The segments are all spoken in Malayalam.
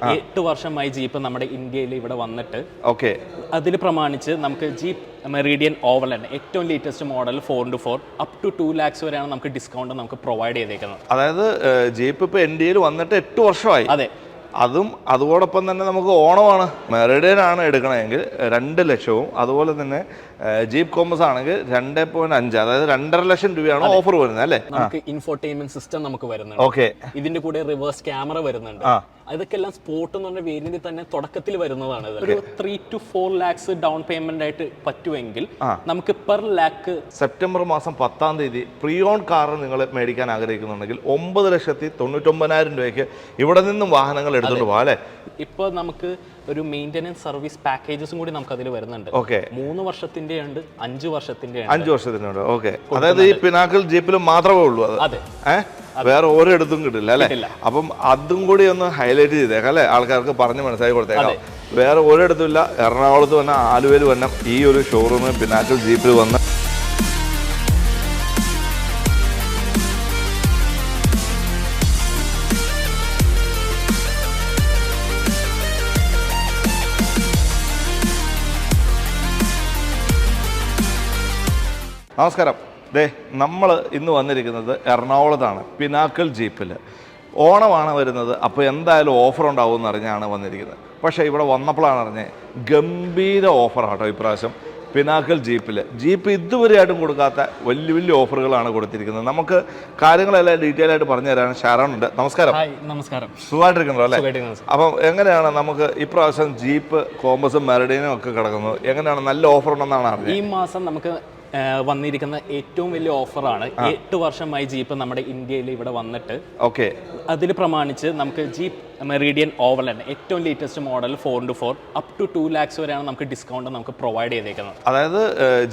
എട്ട് വർഷമായി ജീപ്പ് നമ്മുടെ ഇന്ത്യയിൽ ഇവിടെ വന്നിട്ട് ഓക്കെ. അതിൽ പ്രമാണിച്ച് നമുക്ക് ജീപ്പ് മെറീഡിയൻ ഓവർലാൻഡ് ഏറ്റവും latest model four to four up to two lakhs വരെയാണ് നമുക്ക് ഡിസ്കൗണ്ട് നമുക്ക് പ്രൊവൈഡ് ചെയ്തേക്കുന്നത്. അതായത് ജീപ്പ് ഇപ്പൊ ഇന്ത്യയിൽ വന്നിട്ട് എട്ട് വർഷമായി. അതെ. അതും അതോടൊപ്പം തന്നെ നമുക്ക് ഓണമാണ്. മെറിഡിയൻ ആണ് എടുക്കണമെങ്കിൽ രണ്ട് ലക്ഷവും അതുപോലെ തന്നെ ജീപ്പ് കോമസ് ആണെങ്കിൽ രണ്ട് പോയിന്റ് അഞ്ച് അതായത് രണ്ടര ലക്ഷം രൂപയാണ് ഓഫർ വരുന്നത് അല്ലേ? നമുക്ക് ഇൻഫോർടൈൻമെന്റ് സിസ്റ്റം നമുക്ക് വരുന്നുണ്ട്. ഓക്കെ ഇതിന്റെ കൂടെ റിവേഴ്സ് ക്യാമറ വരുന്നുണ്ട്. അതൊക്കെ എല്ലാം സ്പോർട്ട് എന്ന് പറഞ്ഞ വേരിയന്റിൽ തന്നെ തുടക്കത്തിൽ വരുന്നതാണ്. ഒരു three to four lakhs down payment ആയിട്ട് പറ്റുമെങ്കിൽ നമുക്ക് പെർ ലാക്ക് സെപ്റ്റംബർ മാസം പത്താം തീയതി പ്രീ ഓൺ കാർ നിങ്ങൾ മേടിക്കാൻ ആഗ്രഹിക്കുന്നുണ്ടെങ്കിൽ ഒമ്പത് ലക്ഷത്തി തൊണ്ണൂറ്റൊമ്പതിനായിരം രൂപയ്ക്ക് ഇവിടെ നിന്നും വാഹനങ്ങൾ എടുത്തുകൊണ്ട് പോകാം അല്ലേ? ഇപ്പൊ നമുക്ക് ഒരു മെയിന്റനൻസ് സർവീസ് പാക്കേജസും കൂടി നമുക്ക് അതിൽ വരുന്നുണ്ട്. ഓക്കെ മൂന്ന് വർഷത്തിന്റെ ഉണ്ട് അഞ്ച് വർഷത്തിന്റെ ഉണ്ട് അഞ്ച് ഉണ്ട് ഓക്കെ അതായത് ഈ പിനാക്കിൾ ജീപ്പിൽ മാത്രമേ ഉള്ളൂ അത്. അതെ. വേറെ വേറെ ഒരിടത്തും കിട്ടില്ല അല്ലേ? അപ്പം അതും കൂടി ഒന്ന് ഹൈലൈറ്റ് ചെയ്തേക്കാം അല്ലേ? ആൾക്കാർക്ക് പറഞ്ഞ് മനസ്സിലാക്കി കൊടുത്തേക്കാം. വേറെ ഒരിടത്തും ഇല്ല. എറണാകുളത്ത് വന്ന ആലുവയിൽ വന്ന ഈ ഒരു ഷോറൂമിൽ പിനാക്കിൾ ജീപ്പിൽ വന്ന് നമസ്കാരം. ദേ നമ്മൾ ഇന്ന് വന്നിരിക്കുന്നത് എറണാകുളത്താണ് പിനാക്കിൾ ജീപ്പിൽ ഓണമാണ് വരുന്നത് അപ്പോൾ എന്തായാലും ഓഫർ ഉണ്ടാവും എന്ന് അറിഞ്ഞാണ് വന്നിരിക്കുന്നത്. പക്ഷേ ഇവിടെ വന്നപ്പോഴാണ് അറിഞ്ഞത് ഗംഭീര ഓഫറാട്ടോ ഇപ്രാവശ്യം പിനാക്കിൾ ജീപ്പിൽ ജീപ്പ് ഇതുവരെയായിട്ടും കൊടുക്കാത്ത വലിയ വലിയ ഓഫറുകളാണ് കൊടുത്തിരിക്കുന്നത്. നമുക്ക് കാര്യങ്ങളെല്ലാം ഡീറ്റെയിൽ ആയിട്ട് പറഞ്ഞു തരാൻ ഷാരോണുണ്ട് നമസ്കാരം. നമസ്കാരം. സുഖമായിട്ടിരിക്കണോ അല്ലേ. അപ്പം എങ്ങനെയാണ് നമുക്ക് ഇപ്രാവശ്യം ജീപ്പ് കോമ്പസും മെറഡീനും ഒക്കെ കിടക്കുന്നത്? എങ്ങനെയാണ് നല്ല ഓഫർ ഉണ്ടെന്നാണ് ഈ മാസം നമുക്ക് വന്നിരിക്കുന്ന ഏറ്റവും വലിയ ഓഫറാണ്. എട്ട് വർഷമായി ജീപ്പ് നമ്മുടെ ഇന്ത്യയിൽ ഇവിടെ വന്നിട്ട്. ഓക്കെ. അതിൽ പ്രമാണിച്ച് നമുക്ക് ജീപ്പ് മെറീഡിയൻ ഓവലൻ ഏറ്റവും latest model four into four up to two lakhs വരെയാണ് നമുക്ക് ഡിസ്കൗണ്ട് നമുക്ക് പ്രൊവൈഡ് ചെയ്തേക്കുന്നത്. അതായത്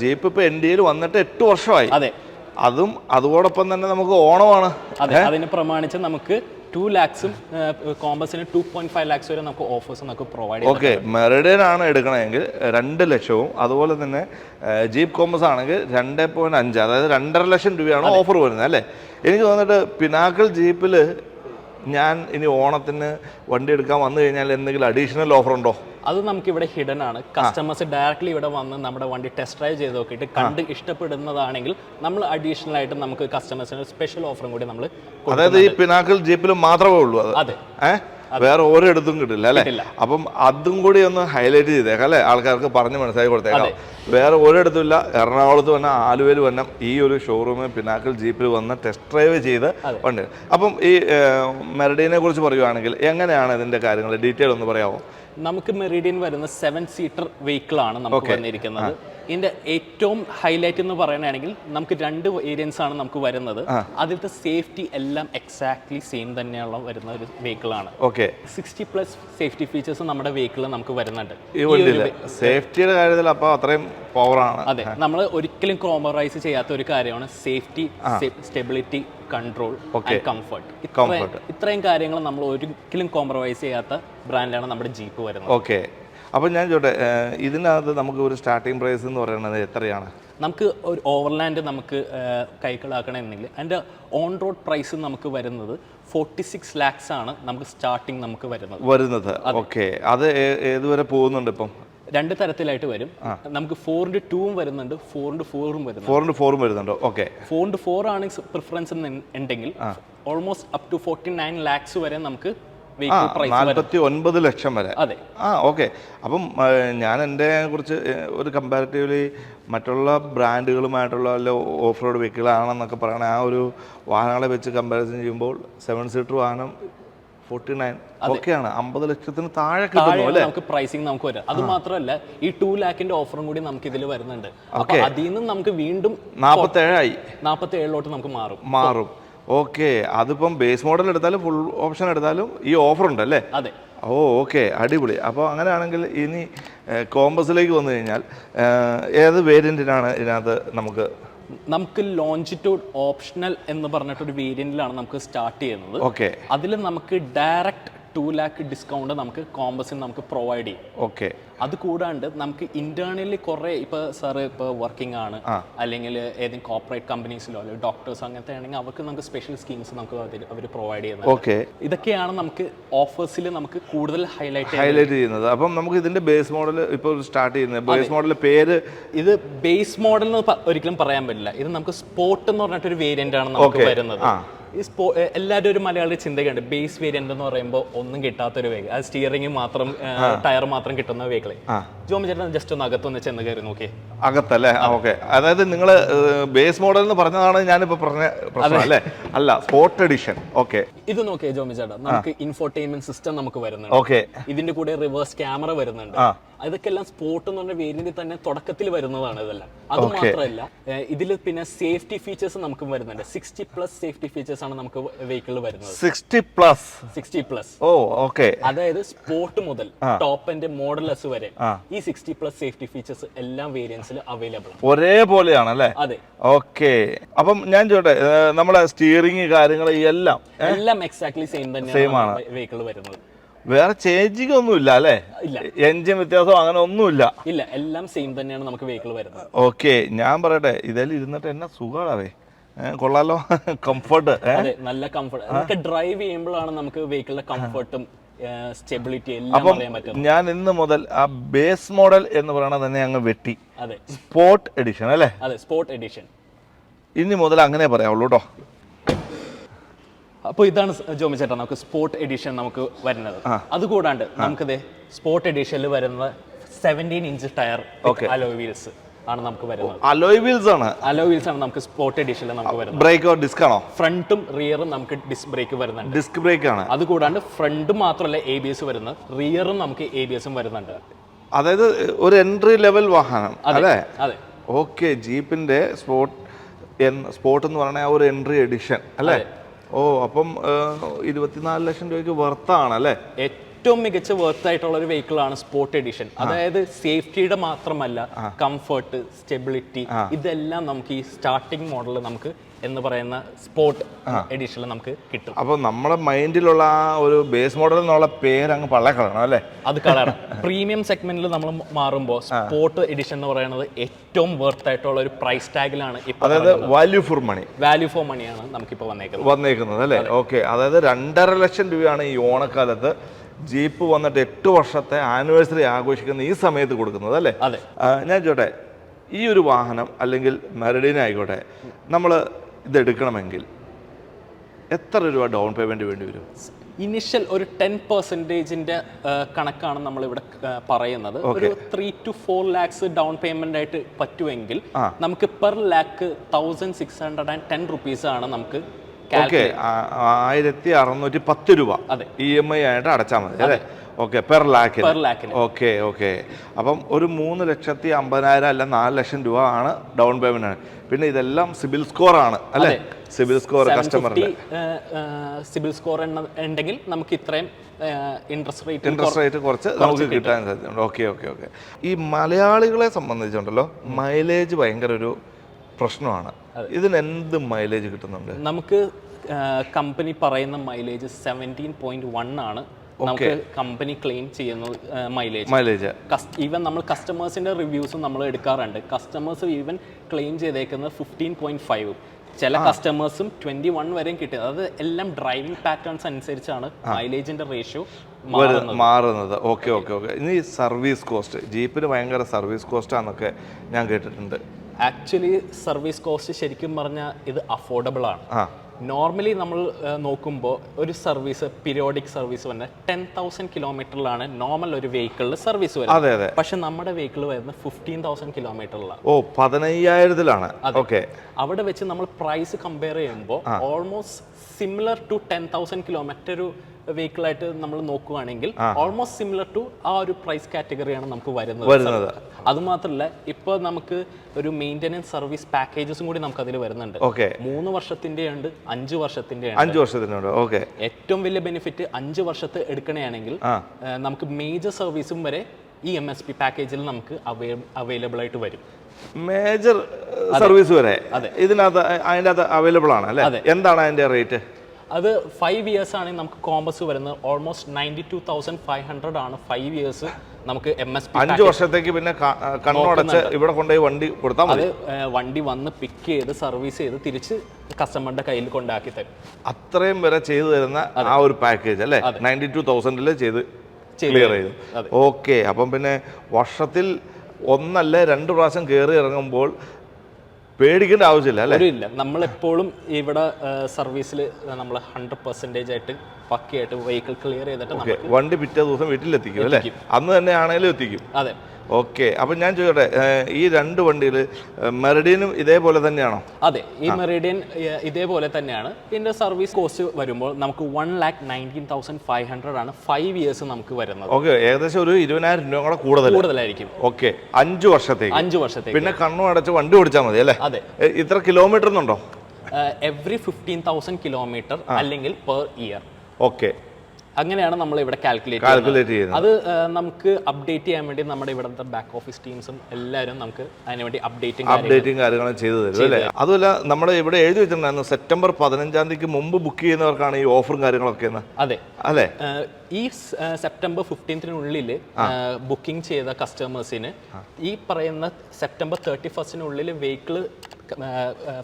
ജീപ്പ് ഇപ്പൊ ഇന്ത്യയിൽ വന്നിട്ട് എട്ട് വർഷമായി. അതെ. അതും അതോടൊപ്പം തന്നെ നമുക്ക് ഓണമാണ്. അതെ അതിനെ പ്രമാണിച്ച് നമുക്ക് ടു ലാക്സും കോമ്പസിന് ടു പോയിന്റ് ഫൈവ് ലാക്സ് വരെ നമുക്ക് ഓഫേഴ്സ് നമുക്ക് പ്രൊവൈഡ് ഓക്കെ മെറിഡിയൻ ആണ് എടുക്കണമെങ്കിൽ രണ്ട് ലക്ഷവും അതുപോലെ തന്നെ ജീപ്പ് കോമ്പസ് ആണെങ്കിൽ രണ്ട് പോയിന്റ് അഞ്ച് അതായത് രണ്ടര ലക്ഷം രൂപയാണ് ഓഫർ വരുന്നത് അല്ലേ? എനിക്ക് തോന്നിട്ട് പിനാക്കിൾ ജീപ്പിൽ ഞാൻ ഇനി ഓണത്തിന് വണ്ടി എടുക്കാൻ വന്നു കഴിഞ്ഞാൽ എന്തെങ്കിലും അഡീഷണൽ ഓഫർ ഉണ്ടോ? അത് നമുക്ക് ഇവിടെ ഹിഡൻ ആണ് കസ്റ്റമേഴ്സ് ഡയറക്റ്റ്ലി ഇവിടെ വന്ന് നമ്മുടെ വണ്ടി ടെസ്റ്റ് ഡ്രൈവ് ചെയ്ത് നോക്കിയിട്ട് കണ്ട് ഇഷ്ടപ്പെടുന്നതാണെങ്കിൽ നമ്മൾ അഡീഷണൽ ആയിട്ട് നമുക്ക് കസ്റ്റമേഴ്സിന് സ്പെഷ്യൽ ഓഫറും കൂടി നമ്മൾ അതായത് ഈ പിനാക്കിൾ ജീപ്പിലും മാത്രമേ ഉള്ളൂ അതെ. വേറെ ഒരിടത്തും കിട്ടില്ല അല്ലേ. അപ്പം അതും കൂടി ഒന്ന് ഹൈലൈറ്റ് ചെയ്തേക്കാം അല്ലേ? ആൾക്കാർക്ക് പറഞ്ഞ് മനസ്സിലാക്കി കൊടുത്തേക്കാം. വേറെ ഒരിടത്തും ഇല്ല. എറണാകുളത്ത് വന്ന ആലുവയിൽ വന്ന ഈ ഒരു ഷോറൂമിൽ പിനാക്കിൾ ജീപ്പിൽ വന്ന് ടെസ്റ്റ് ഡ്രൈവ് ചെയ്ത് ഉണ്ട് അപ്പം ഈ മെറഡീനെ കുറിച്ച് പറയുവാണെങ്കിൽ എങ്ങനെയാണ് ഇതിന്റെ കാര്യങ്ങൾ? ഡീറ്റെയിൽ ഒന്ന് പറയാമോ? നമുക്ക് മെറീഡിയൻ വരുന്ന സെവൻ സീറ്റർ വെഹിക്കിൾ ആണ് നമുക്ക് വന്നിരിക്കുന്നത്. ഇതിന്റെ ഏറ്റവും ഹൈലൈറ്റ് എന്ന് പറയുകയാണെങ്കിൽ നമുക്ക് രണ്ട് വേരിയൻസ് ആണ് നമുക്ക് വരുന്നത്. അതിലത്തെ സേഫ്റ്റി എല്ലാം എക്സാക്ട്ലി സെയിം തന്നെയുള്ള വരുന്ന ഒരു വെഹിക്കിൾ ആണ്. Okay sixty plus safety features നമ്മുടെ വെഹിക്കിളിൽ നമുക്ക് വരുന്നുണ്ട്. സേഫ്റ്റിയുടെ കാര്യത്തിൽ അപ്പോൾ അത്രയും പവറാണ് അതെ നമ്മൾ ഒരിക്കലും കോംപ്രമൈസ് ചെയ്യാത്ത ഒരു കാര്യമാണ് സേഫ്റ്റി സ്റ്റെബിലിറ്റി കൺട്രോൾ കംഫർട്ട് ഇത്രയും കാര്യങ്ങൾ നമ്മൾ ഒരിക്കലും കോംപ്രമൈസ് ചെയ്യാത്ത ബ്രാൻഡാണ് നമ്മുടെ ജീപ്പ് വരുന്നത്. ഓക്കെ അപ്പം ഞാൻ ചോട്ടെ ഇതിനകത്ത് നമുക്ക് ഒരു സ്റ്റാർട്ടിംഗ് പ്രൈസ് എന്ന് പറയുന്നത് എത്രയാണ്? നമുക്ക് ഒരു ഓവർലാൻഡ് നമുക്ക് കൈക്കളാക്കണമെന്നില്ല അതിന്റെ ഓൺ റോഡ് പ്രൈസ് നമുക്ക് വരുന്നത് ഫോർട്ടി സിക്സ് ലാക്സ് ആണ് നമുക്ക് സ്റ്റാർട്ടിംഗ് നമുക്ക് വരുന്നത്. വരുന്നത്. ഓക്കെ അത് ഏതുവരെ പോകുന്നുണ്ട് ഇപ്പം? രണ്ട് തരത്തിലായിട്ട് വരും. നമുക്ക് ഫോർ ഇന്റു ടൂവും വരുന്നുണ്ട് ഫോർ ഇന്റു ഫോറും വരുന്നുണ്ട്. ഫോറിന്റെ ഫോറും വരുന്നുണ്ട്. ഓക്കെ ഫോർ ഇന്റു ഫോർ ആണ് പ്രിഫറൻസ് ഉണ്ടെങ്കിൽ almost up to forty nine lakhs വരെ നമുക്ക് നാൽപ്പത്തി ഒൻപത് ലക്ഷം വരെ. അതെ. ആ ഓക്കെ. അപ്പം ഞാൻ എന്റെ കുറിച്ച് ഒരു കമ്പാരിറ്റീവ്ലി മറ്റുള്ള ബ്രാൻഡുകളുമായിട്ടുള്ള വല്ല ഓഫ് റോഡ് വെഹിക്കിളാണെന്നൊക്കെ പറയണ ആ ഒരു വാഹനങ്ങളെ വെച്ച് കമ്പാരിസൺ ചെയ്യുമ്പോൾ സെവൻ സീറ്റർ വാഹനം ഫോർട്ടി നയൻ ഓക്കെയാണ് അമ്പത് ലക്ഷത്തിന് താഴെ കിട്ടുന്നു അല്ലേ? നമുക്ക് പ്രൈസിങ് നമുക്ക് വരാം. അത് മാത്രമല്ല ഈ ടു ലാക്കിന്റെ ഓഫറും കൂടി നമുക്ക് ഇതിൽ വരുന്നുണ്ട്. അതിൽ നിന്ന് നമുക്ക് വീണ്ടും നാൽപ്പത്തേഴായി നാൽപ്പത്തി ഏഴിലോട്ട് നമുക്ക് മാറും. മാറും. ഓക്കെ അതിപ്പം ബേസ് മോഡൽ എടുത്താലും ഫുൾ ഓപ്ഷൻ എടുത്താലും ഈ ഓഫർ ഉണ്ട് അല്ലേ? അതെ. ഓ ഓക്കെ അടിപൊളി. അപ്പോൾ അങ്ങനെയാണെങ്കിൽ ഇനി കോമ്പസിലേക്ക് വന്നു കഴിഞ്ഞാൽ ഏത് വേരിയന്റിനാണ് ഇതിനകത്ത് നമുക്ക് നമുക്ക് ലോഞ്ചിറ്റ്യൂഡ് ഓപ്ഷണൽ എന്ന് പറഞ്ഞിട്ടൊരു വേരിയന്റിലാണ് നമുക്ക് സ്റ്റാർട്ട് ചെയ്യുന്നത്. ഓക്കെ. അതിൽ നമുക്ക് ഡയറക്റ്റ് ടു ലാക്ക് ഡിസ്കൗണ്ട് നമുക്ക് കോമ്പസിന് നമുക്ക് പ്രൊവൈഡ് ചെയ്യും. ഓക്കെ അത് കൂടാണ്ട് നമുക്ക് ഇന്റേണലി കുറെ ഇപ്പൊ സാറ് ഇപ്പൊ വർക്കിംഗ് ആണ്. അല്ലെങ്കിൽ ഏതെങ്കിലും കോർപ്പറേറ്റ് കമ്പനീസിലോ അല്ലെങ്കിൽ ഡോക്ടേഴ്സ് അങ്ങനത്തെ ആണെങ്കിൽ അവർക്ക് നമുക്ക് സ്പെഷ്യൽ സ്കീംസ് നമുക്ക് അവർ പ്രൊവൈഡ് ചെയ്യുന്നത് ഓക്കെ ഇതൊക്കെയാണ് നമുക്ക് ഓഫേഴ്സിൽ നമുക്ക് കൂടുതൽ ഹൈലൈറ്റ് ഹൈലൈറ്റ് ചെയ്യുന്നത്. അപ്പം നമുക്ക് ഇതിന്റെ ബേസ് മോഡൽ ഇപ്പോൾ സ്റ്റാർട്ട് ചെയ്യുന്നത്. ബേസ് മോഡൽ പേര് ഇത് ബേസ് മോഡൽ എന്ന് ഒരിക്കലും പറയാൻ പറ്റില്ല. ഇത് നമുക്ക് സ്പോട്ട് എന്ന് പറഞ്ഞിട്ടൊരു വേരിയന്റ് ആണ് നമുക്ക് വരുന്നത്. ഈ സ്പോ എല്ലാവരും ഒരു മലയാളി ചിന്തയുണ്ട്. ബേസ് വേരിയന്റ് എന്ന് പറയുമ്പോൾ ഒന്നും കിട്ടാത്തൊരു വെഹിക്കിൾ അത് സ്റ്റിയറിംഗ് മാത്രം ടയർ മാത്രം കിട്ടുന്ന വെഹിക്കിൾ ജോമി ചേട്ടൻ ജസ്റ്റ് ഒന്ന് അകത്തൊന്ന് ചെന്ന് കയറി നോക്കി അകത്തല്ലേ? ഓക്കെ. അതായത് നിങ്ങൾ ബേസ് മോഡൽ എന്ന് പറഞ്ഞതാണ് ഞാനിപ്പോൾ പറഞ്ഞ പ്രശ്നം അല്ലേ? അല്ല സ്പോർട്ട് എഡിഷൻ ഓക്കെ. ഇത് നോക്കിയേ ജോമി ചേട്ടാ. നമുക്ക് ഇൻഫോർടൈൻമെന്റ് സിസ്റ്റം നമുക്ക് വരുന്നുണ്ട്. ഓക്കെ. ഇതിന്റെ കൂടെ റിവേഴ്സ് ക്യാമറ വരുന്നുണ്ട്. അതൊക്കെ എല്ലാം സ്പോർട്ട് എന്ന് പറഞ്ഞ വേരിയന്റിൽ തന്നെ തുടക്കത്തിൽ വരുന്നതാണ് ഇതെല്ലാം. അത് മാത്രമല്ല ഇതിൽ പിന്നെ സേഫ്റ്റി ഫീച്ചേഴ്സ് നമുക്ക് വരുന്നുണ്ട്. സിക്സ്റ്റി പ്ലസ് സേഫ്റ്റി ഫീച്ചേഴ്സ് ആണ് നമുക്ക് വെഹിക്കിളിൽ വരുന്നത്. Sixty plus sixty plus oh okay അതായത് സ്പോർട്ട് മുതൽ ടോപ്പ് ആൻഡ് മോഡലസ് വരെ ഈ സിക്സ്റ്റി പ്ലസ് സേഫ്റ്റി ഫീച്ചേഴ്സ് എല്ലാം വേരിയൻസിൽ അവൈലബിൾ ആണ്. ഒരേപോലെയാണ് അല്ലേ അതെ. ഓക്കെ അപ്പം ഞാൻ ചോട്ടെ നമ്മളെ സ്റ്റിയറിംഗ് കാര്യങ്ങൾ എല്ലാം എല്ലാം എക്സാക്ട്ലി സെയിം തന്നെയാണ് വെഹിക്കിൾ വരുന്നത്. വേറെ ചേഞ്ചിങ് ഒന്നുമില്ല അല്ലേ? ഇല്ല. എൻജിൻ വ്യത്യാസം അങ്ങനെ ഒന്നുമില്ല. ഇല്ല എല്ലാം സെയിം തന്നെയാണ് നമുക്ക് വെഹിക്കിൾ വരുന്നത്. ഓക്കെ ഞാൻ പറയട്ടെ ഇതിൽ ഇരുന്നിട്ട് എന്നാ സുഖമാണേ കൊള്ളാലോ. കംഫർട്ട് നല്ല കംഫർട്ട് നമുക്ക് ഡ്രൈവ് ചെയ്യുമ്പോഴാണ് നമുക്ക് വെഹിക്കിളിന്റെ കംഫർട്ടും സ്റ്റെബിലിറ്റി എല്ലാം ഞാൻ ഇന്ന് മുതൽ ആ ബേസ് മോഡൽ എന്ന് പറയണ തന്നെ അങ്ങ് വെട്ടി. അതെ. സ്പോർട്ട് എഡിഷൻ അല്ലേ? അതെ സ്പോർട്ട് എഡിഷൻ ഇനി മുതൽ അങ്ങനെ പറയാവുള്ളൂ കേട്ടോ അപ്പോൾ ഇതാണ് ജോമി ചേട്ടാ നമുക്ക് സ്പോർട്ട് എഡിഷൻ നമുക്ക് വരുന്നത്. അതുകൂടാണ്ട് നമുക്കിത് സ്പോർട്ട് എഡിഷനിൽ വരുന്ന seventeen inch tyre alloy wheels ആണ് നമുക്ക് വരുന്നത്. അലോയ് വീൽസ് ആണ്. അലോയ് വീൽസ് ആണ് നമുക്ക് സ്പോർട്ട് എഡിഷനിൽ നമുക്ക് വരുന്നത്. ബ്രേക്ക് ഡിസ്ക് ആണോ? ഫ്രണ്ടും റിയറും നമുക്ക് ഡിസ്ക് ബ്രേക്ക് വരുന്നുണ്ട്. ഡിസ്ക് ബ്രേക്ക് ആണ്. അതുകൂടാണ്ട് ഫ്രണ്ടും മാത്രമല്ല എ ബി എസ് വരുന്നത്. റിയറും നമുക്ക് എ ബി എസും വരുന്നുണ്ട്. അതായത് ഒരു എൻട്രി ലെവൽ വാഹനം അല്ലേ? അതെ. ഓക്കെ ജീപ്പിന്റെ സ്പോർട്ട് സ്പോർട്ട് എന്ന് പറഞ്ഞ ഒരു എൻട്രി എഡിഷൻ അല്ലേ? ഓ അപ്പം ഇരുപത്തിനാല് ലക്ഷം രൂപയ്ക്ക് വർത്താണ് അല്ലേ ഏറ്റവും മികച്ച വർത്ത് ആയിട്ടുള്ള ഒരു വെഹിക്കിൾ ആണ് സ്പോർട്ട് എഡിഷൻ അതായത് സേഫ്റ്റിയുടെ മാത്രമല്ല കംഫർട്ട് സ്റ്റെബിലിറ്റി ഇതെല്ലാം നമുക്ക് ഈ സ്റ്റാർട്ടിംഗ് മോഡൽ നമുക്ക് എന്ന് പറയുന്ന സ്പോർട്ട് എഡിഷനിൽ നമുക്ക് കിട്ടും. അപ്പോൾ നമ്മുടെ മൈൻഡിലുള്ള ആ ഒരു ബേസ് മോഡൽ എന്നുള്ള പേര് അങ്ങ് പള്ളക്കളയണം അല്ലേ? അത് കളയണം. പ്രീമിയം സെഗ്മെന്റിൽ നമ്മൾ മാറുമ്പോൾ സ്പോർട്ട് എഡിഷൻ എന്ന് പറയുന്നത് ഏറ്റവും വർത്ത് ആയിട്ടുള്ള ഒരു പ്രൈസ് ടാഗിലാണ് അതായത് value for money value for മണിയാണ് നമുക്കിപ്പോൾ വന്നേക്കുന്നത്. വന്നേക്കുന്നത് അല്ലേ? ഓക്കെ അതായത് രണ്ടര ലക്ഷം രൂപയാണ് ഈ ഓണക്കാലത്ത് ജീപ്പ് വന്നിട്ട് എട്ട് വർഷത്തെ ആനിവേഴ്സറി ആഘോഷിക്കുന്ന ഈ സമയത്ത് കൊടുക്കുന്നത് അല്ലേ? അതെ. ഞാൻ ചോട്ടെ ഈ ഒരു വാഹനം അല്ലെങ്കിൽ മെറഡീൻ ആയിക്കോട്ടെ നമ്മൾ ഇത് എടുക്കണമെങ്കിൽ എത്ര രൂപ ഡൗൺ പേയ്മെന്റ് വേണ്ടി വരും? ഇനിഷ്യൽ ഒരു ടെൻ പെർസെന്റേജിന്റെ കണക്കാണ് നമ്മൾ ഇവിടെ പറയുന്നത്. ഒരു three to four lakhs down payment ആയിട്ട് പറ്റുമെങ്കിൽ നമുക്ക് per lakh thousand six hundred and ten rupees ആണ് നമുക്ക് ഓക്കെ ആയിരത്തി അറുന്നൂറ്റി പത്ത് രൂപ അതെ. ഇ എം ഐ ആയിട്ട് അടച്ചാൽ മതി അല്ലേ? ഓക്കെ പെർ ലാക്കിൽ പെർ ലാക്കിന് ഓക്കെ ഓക്കെ അപ്പം ഒരു മൂന്ന് ലക്ഷത്തി അമ്പതിനായിരം അല്ല നാല് ലക്ഷം രൂപ ആണ് ഡൗൺ പേയ്മെന്റ് ആണ്. പിന്നെ ഇതെല്ലാം സിബിൽ സ്കോർ ആണ് അല്ലേ? സിബിൽ സ്കോർ കസ്റ്റമറിന്റെ സിബിൽ സ്കോർ ഉണ്ടെങ്കിൽ നമുക്ക് ഇത്രയും ഇൻട്രസ്റ്റ് റേറ്റ് ഇൻട്രസ്റ്റ് റേറ്റ് കുറച്ച് നമുക്ക് കിട്ടാൻ സാധ്യതയുണ്ട്. ഓക്കെ ഓക്കെ ഓക്കെ ഈ മലയാളികളെ സംബന്ധിച്ചുണ്ടല്ലോ മൈലേജ് ഭയങ്കര ഒരു പ്രശ്നമാണ്. ഇതിന് എന്ത് മൈലേജ് കിട്ടുന്നുണ്ട്? നമുക്ക് കമ്പനി പറയുന്ന മൈലേജ് സെവന്റീൻ പോയിന്റ് വൺ ആണ്. നമുക്ക് കമ്പനി ക്ലെയിം ചെയ്യുന്ന മൈലേജ് മൈലേജ് ഈവൻ നമ്മൾ കസ്റ്റമേഴ്സിന്റെ റിവ്യൂസും നമ്മൾ എടുക്കാറുണ്ട്. കസ്റ്റമേഴ്സ് ഈവൻ ക്ലെയിം ചെയ്തേക്കുന്നത് ഫിഫ്റ്റീൻ പോയിന്റ് ഫൈവ് ചില കസ്റ്റമേഴ്സും ട്വന്റി വൺ വരെയും കിട്ടിയത് അത് എല്ലാം ഡ്രൈവിംഗ് പാറ്റേൺസ് അനുസരിച്ചാണ് മൈലേജിന്റെ റേഷ്യോ മാറുന്നത്. ഓക്കെ ഓക്കെ ഓക്കെ ഇനി സർവീസ് കോസ്റ്റ് ജീപ്പിന് ഭയങ്കര സർവീസ് കോസ്റ്റ് ആണെന്നൊക്കെ ഞാൻ കേട്ടിട്ടുണ്ട്. ആക്ച്വലി സർവീസ് കോസ്റ്റ് ശരിക്കും പറഞ്ഞാൽ ഇത് അഫോർഡബിൾ ആണ്. നോർമലി നമ്മൾ നോക്കുമ്പോൾ ഒരു സർവീസ് പീരിയോഡിക് സർവീസ് വന്ന ടെൻ തൗസൻഡ് കിലോമീറ്ററിലാണ് നോർമൽ ഒരു വെഹിക്കിളിൽ സർവീസ് വരുന്നത്. അതെ അതെ. പക്ഷെ നമ്മുടെ വെഹിക്കിൾ വരുന്നത് ഫിഫ്റ്റീൻ തൗസൻഡ് കിലോമീറ്ററിലാണ് ഓ പതിനയ്യായിരത്തിലാണ്. ഓക്കെ. അവിടെ വെച്ച് നമ്മൾ പ്രൈസ് കമ്പയർ ചെയ്യുമ്പോൾ almost similar to ten thousand kilometre ഒരു വെഹിക്കിൾ ആയിട്ട് നമ്മൾ നോക്കുകയാണെങ്കിൽ ഓൾമോസ്റ്റ് സിമിലർ ടു ആ ഒരു പ്രൈസ് കാറ്റഗറിയാണ് നമുക്ക് വരുന്നത്. അതുമാത്രമല്ല അത് മാത്രമല്ല ഇപ്പോൾ നമുക്ക് ഒരു മെയിന്റനൻസ് സർവീസ് പാക്കേജസും കൂടി നമുക്ക് അതിൽ വരുന്നുണ്ട്. ഓക്കെ മൂന്ന് വർഷത്തിന്റെ ഉണ്ട് അഞ്ച് വർഷത്തിന്റെ അഞ്ച് വർഷത്തിനുണ്ട് ഓക്കെ ഏറ്റവും വലിയ ബെനിഫിറ്റ് അഞ്ച് വർഷത്തെ എടുക്കണയാണെങ്കിൽ നമുക്ക് മേജർ സർവീസും വരെ ഈ എം എസ് പി പാക്കേജിൽ നമുക്ക് അവൈലബിൾ ആയിട്ട് വരും. മേജർ സർവീസ് വരെ അതെ. ഇതിനകത്ത് അതിന്റെ അകത്ത് അവൈലബിൾ ആണ് അല്ലേ? എന്താണ് അതിന്റെ റേറ്റ് അത് ഫൈവ് ഇയേഴ്സ് ആണെങ്കിൽ നമുക്ക് കോമ്പസ് വരുന്നത് almost ninety two thousand five hundred ആണ് ഫൈവ് ഇയേഴ്സ് നമുക്ക് എം എസ് പി അഞ്ച് വർഷത്തേക്ക് പിന്നെ കണ്ണോടച്ച് ഇവിടെ കൊണ്ടുപോയി വണ്ടി കൊടുത്താൽ മതി. അത് വണ്ടി വന്ന് പിക്ക് ചെയ്ത് സർവീസ് ചെയ്ത് തിരിച്ച് കസ്റ്റമറുടെ കയ്യിൽ കൊണ്ടാക്കി തരും. അത്രയും വരെ ചെയ്തു തരുന്ന ആ ഒരു പാക്കേജ് അല്ലേ? നയന്റി ടു തൗസൻഡിൽ ചെയ്ത് ക്ലിയർ ചെയ്തു. ഓക്കെ അപ്പം പിന്നെ വർഷത്തിൽ ഒന്നല്ലേ രണ്ട് പ്രാവശ്യം കയറി ഇറങ്ങുമ്പോൾ പേടിക്കേണ്ട ആവശ്യമില്ല അല്ലേ? ഇല്ല. നമ്മളെപ്പോഴും ഇവിടെ സർവീസിൽ നമ്മൾ ഹൺഡ്രഡ് പെർസെന്റേജ് ആയിട്ട് പക്കയായിട്ട് വെഹിക്കിൾ ക്ലിയർ ചെയ്തിട്ട് വണ്ടി പിറ്റേ ദിവസം വീട്ടിലെത്തിക്കും അല്ലേ? അന്ന് തന്നെ ആണെങ്കിലും എത്തിക്കും. അതെ. ഓക്കെ. അപ്പം ഞാൻ ചോദിക്കട്ടെ ഈ രണ്ട് വണ്ടിയിൽ മെറിഡിയനും ഇതേപോലെ തന്നെയാണോ? അതെ ഈ മെറിഡിയൻ ഇതേപോലെ തന്നെയാണ്. ഇതിന്റെ സർവീസ് കോസ്റ്റ് വരുമ്പോൾ നമുക്ക് one lakh nineteen thousand five hundred ആണ് ഫൈവ് ഇയേഴ്സ് നമുക്ക് വരുന്നത്. ഓക്കെ ഏകദേശം ഒരു ഇരുപതിനായിരം രൂപ കൂടെ കൂടുതൽ കൂടുതലായിരിക്കും. ഓക്കെ അഞ്ച് വർഷത്തേക്ക്. അഞ്ച് വർഷത്തേക്ക്. പിന്നെ കണ്ണു അടച്ച് വണ്ടി ഓടിച്ചാൽ മതി അല്ലേ? അതെ. ഇത്ര കിലോമീറ്റർ എന്നുണ്ടോ എവറി ഫിഫ്റ്റീൻ തൗസൻഡ് കിലോമീറ്റർ അല്ലെങ്കിൽ പെർ ഇയർ ഓക്കെ. അങ്ങനെയാണ് നമ്മൾ ഇവിടെ കാൽക്കുലേറ്റ് കാൽക്കുലേറ്റ് ചെയ്യുന്നത്. അത് നമുക്ക് അപ്ഡേറ്റ് ചെയ്യാൻ വേണ്ടി നമ്മുടെ ഇവിടുത്തെ ബാക്ക് ഓഫീസ് ടീംസും എല്ലാവരും നമുക്ക് അതിനുവേണ്ടി അപ്ഡേറ്റിംഗ് അപ്ഡേറ്റും കാര്യങ്ങളും ചെയ്തു തരും അല്ലേ? അതുമല്ല നമ്മുടെ ഇവിടെ എഴുതി വെച്ചിട്ടുണ്ടായിരുന്നു സെപ്റ്റംബർ പതിനഞ്ചാം തീയതിക്ക് മുമ്പ് ബുക്ക് ചെയ്യുന്നവർക്കാണ് ഈ ഓഫറും കാര്യങ്ങളൊക്കെ അതെ. അല്ലേ? ഈ സെപ്റ്റംബർ ഫിഫ്റ്റീൻത്തിനുള്ളിൽ ബുക്കിംഗ് ചെയ്ത കസ്റ്റമേഴ്സിന് ഈ പറയുന്ന സെപ്റ്റംബർ തേർട്ടി ഫസ്റ്റിനുള്ളിൽ വെഹിക്കിൾ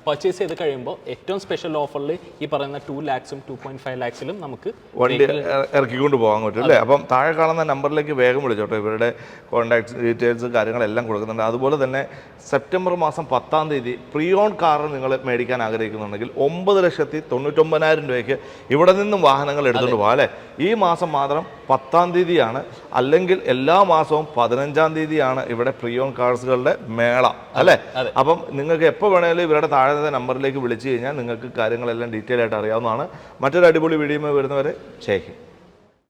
പർച്ചേസ് ചെയ്ത് കഴിയുമ്പോൾ ഏറ്റവും സ്പെഷ്യൽ ഓഫറിൽ ഈ പറയുന്ന ടു ലാക്സും ടു പോയിന്റ് ഫൈവ് ലാക്സിലും നമുക്ക് വണ്ടി ഇറ- ഇറക്കിക്കൊണ്ട് പോകാൻ പറ്റും അല്ലേ? അപ്പം താഴെ കാണുന്ന നമ്പറിലേക്ക് വേഗം വിളിച്ചോട്ടെ. ഇവരുടെ കോൺടാക്ട് ഡീറ്റെയിൽസ് കാര്യങ്ങളെല്ലാം കൊടുക്കുന്നുണ്ട്. അതുപോലെ തന്നെ സെപ്റ്റംബർ മാസം പത്താം തീയതി പ്രീ ഓൺ കാർ നിങ്ങൾ മേടിക്കാൻ ആഗ്രഹിക്കുന്നുണ്ടെങ്കിൽ ഒമ്പത് ലക്ഷത്തി തൊണ്ണൂറ്റൊമ്പതിനായിരം രൂപയ്ക്ക് ഇവിടെ നിന്നും വാഹനങ്ങൾ എടുത്തുകൊണ്ട് പോകാം അല്ലേ? ഈ മാസം മാത്രം പത്താം തീയതിയാണ്. അല്ലെങ്കിൽ എല്ലാ മാസവും പതിനഞ്ചാം തീയതിയാണ് ഇവിടെ പ്രീ ഓൺ കാർസുകളുടെ മേള. അല്ലേ. അപ്പം നിങ്ങൾക്ക് എപ്പോൾ വേണമെങ്കിലും ഇവരുടെ താഴെ നമ്പറിലേക്ക് വിളിച്ചു കഴിഞ്ഞാൽ നിങ്ങൾക്ക് കാര്യങ്ങളെല്ലാം ഡീറ്റെയിൽ ആയിട്ട് അറിയാവുന്നതാണ്. മറ്റൊരു അടിപൊളി വീഡിയോ വരുന്നവരെ ഹിന്ദ്.